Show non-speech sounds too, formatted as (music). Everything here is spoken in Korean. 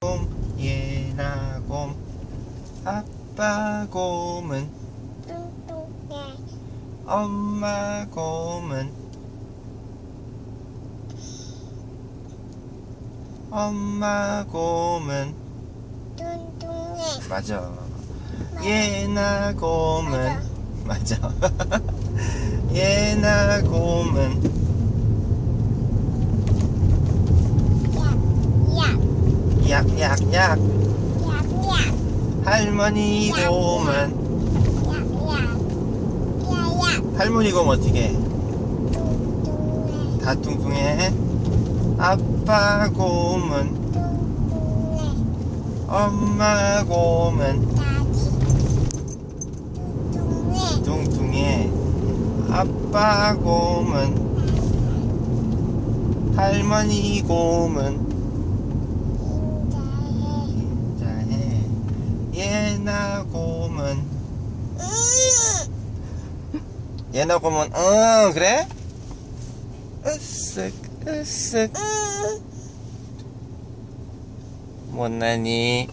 곰 얘나 곰. 아빠 곰은? 뚱뚱해. 엄마 곰은? 엄마 곰은? 뚱뚱해. 맞아. 얘나 곰은? 맞아. 얘나 (laughs) 곰은 약약 약약약. 약약. 할머니 곰은 할머니 곰 어떻게 다 뚱뚱해? 아빠 곰은 엄마 곰은 뚱뚱해. 아빠 곰은 할머니 곰은 인자해 얘나 곰은? 얘나 곰은 응 그래? 으쓱 으쓱. 못나니